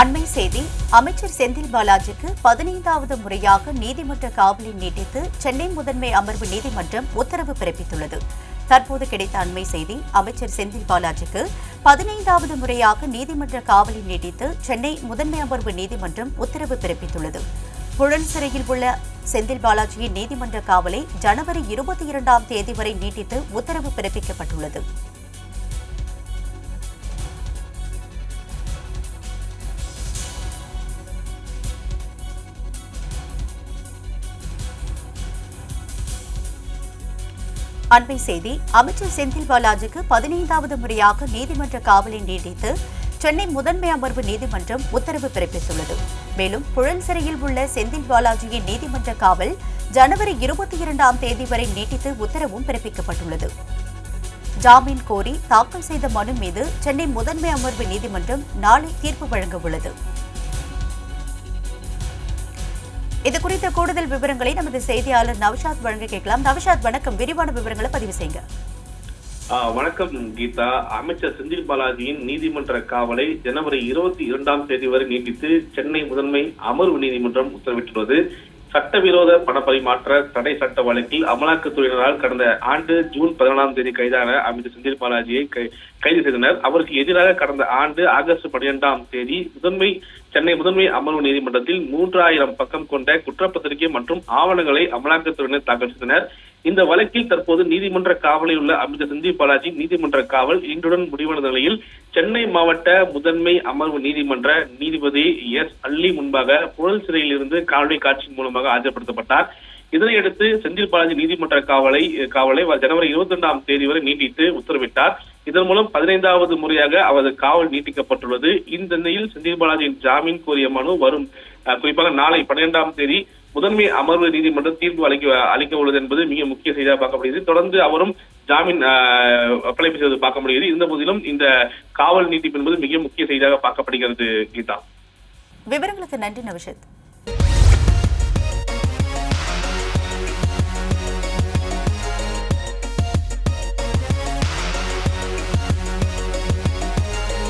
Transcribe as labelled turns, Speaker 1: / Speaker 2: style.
Speaker 1: அண்மை செய்தி அமைச்சர் செந்தில் பாலாஜிக்கு பதினைந்தாவது முறையாக நீதிமன்ற காவலை நீட்டித்து சென்னை முதன்மை அமர்வு நீதிமன்றம் உத்தரவு பிறப்பித்துள்ளது. தற்போது கிடைத்த அண்மை செய்தி அமைச்சர் செந்தில் பாலாஜிக்கு பதினைந்தாவது முறையாக நீதிமன்ற காவலை நீட்டித்து சென்னை முதன்மை அமர்வு நீதிமன்றம் உத்தரவு பிறப்பித்துள்ளது. புழல் சிறையில் உள்ள செந்தில் பாலாஜியின் நீதிமன்ற காவலை ஜனவரி இருபத்தி இரண்டாம் தேதி வரை நீட்டித்து உத்தரவு பிறப்பிக்கப்பட்டுள்ளது. அண்மை செய்தி அமைச்சர் செந்தில் பாலாஜிக்கு பதினைந்தாவது முறையாக நீதிமன்ற காவலை நீடித்து சென்னை முதன்மை அமர்வு நீதிமன்றம் உத்தரவு பிறப்பித்துள்ளது. மேலும் புழல் சிறையில் உள்ள செந்தில் பாலாஜியின் நீதிமன்ற காவல் ஜனவரி இருபத்தி இரண்டாம் தேதி வரை நீட்டித்து உத்தரவும் பிறப்பிக்கப்பட்டுள்ளது. ஜாமீன் கோரி தாக்கல் செய்த மனு மீது சென்னை முதன்மை அமர்வு நீதிமன்றம் நாளை தீர்ப்பு வழங்க உள்ளது. இது குறித்த கூடுதல் விவரங்களை நமது செய்தியாளர் நவ்ஷாத் வழங்க கேட்கலாம். நவ்ஷாத் வணக்கம். விரிவான விவரங்களை பதிவு செய்யுங்க.
Speaker 2: வணக்கம் கீதா. அமைச்சர் செந்தில் பாலாஜியின் நீதிமன்ற காவலை ஜனவரி இருபத்தி இரண்டாம் தேதி வரை நீட்டித்து சென்னை முதன்மை அமர்வு நீதிமன்றம் உத்தரவிட்டுள்ளது. சட்டவிரோத பணப்பரிமாற்ற தடை சட்ட வழக்கில் அமலாக்கத்துறையினரால் கடந்த ஆண்டு ஜூன் பதினாலாம் தேதி கைதான அமைச்சர் செந்தில் பாலாஜியை கை- கைது செய்தனர். அவருக்கு எதிராக கடந்த ஆண்டு ஆகஸ்ட் பன்னிரெண்டாம் தேதி முதன்மை சென்னை முதன்மை அமர்வு நீதிமன்றத்தில் மூன்றாயிரம் பக்கம் கொண்ட குற்றப்பத்திரிகை மற்றும் ஆவணங்களை அமலாக்கத்துறையினர் தாக்கல் செய்தனர். இந்த வழக்கில் தற்போது நீதிமன்ற காவலில் உள்ள அமைச்சர் சந்தீப் பாலாஜி நீதிமன்ற காவல் இன்றுடன் முடிவடைந்த நிலையில் சென்னை மாவட்ட முதன்மை அமர்வு நீதிமன்ற நீதிபதி எஸ். அள்ளி முன்பாக புழல் சிறையில் இருந்து காணொலி காட்சியின் மூலமாக ஆஜர்படுத்தப்பட்டார். இதனையடுத்து செந்தில் பாலாஜி நீதிமன்ற காவலை காவலை ஜனவரி இருபத்தி ரெண்டாம் தேதி வரை நீட்டித்து உத்தரவிட்டார். இதன் மூலம் பதினைந்தாவது முறையாக அவரது காவல் நீட்டிக்கப்பட்டுள்ளது. இந்த நிலையில் செந்தில் பாலாஜியின் ஜாமீன் கோரிய மனு வரும் குறிப்பாக நாளை பன்னிரெண்டாம் தேதி முதன்மை அமர்வு நீதிமன்றம் தீர்ப்பு அளிக்க அளிக்க உள்ளது என்பது மிக முக்கிய செய்தியாக பார்க்கப்படுகிறது. தொடர்ந்து அவரும் ஜாமீன் அப்ளை செய்வது பார்க்க முடிகிறது. இருந்த போதிலும் இந்த காவல் நீட்டிப்பு என்பது மிக முக்கிய செய்தியாக பார்க்கப்படுகிறது கீதா.
Speaker 1: விவரங்களுக்கு நன்றி நவ்ஷத்.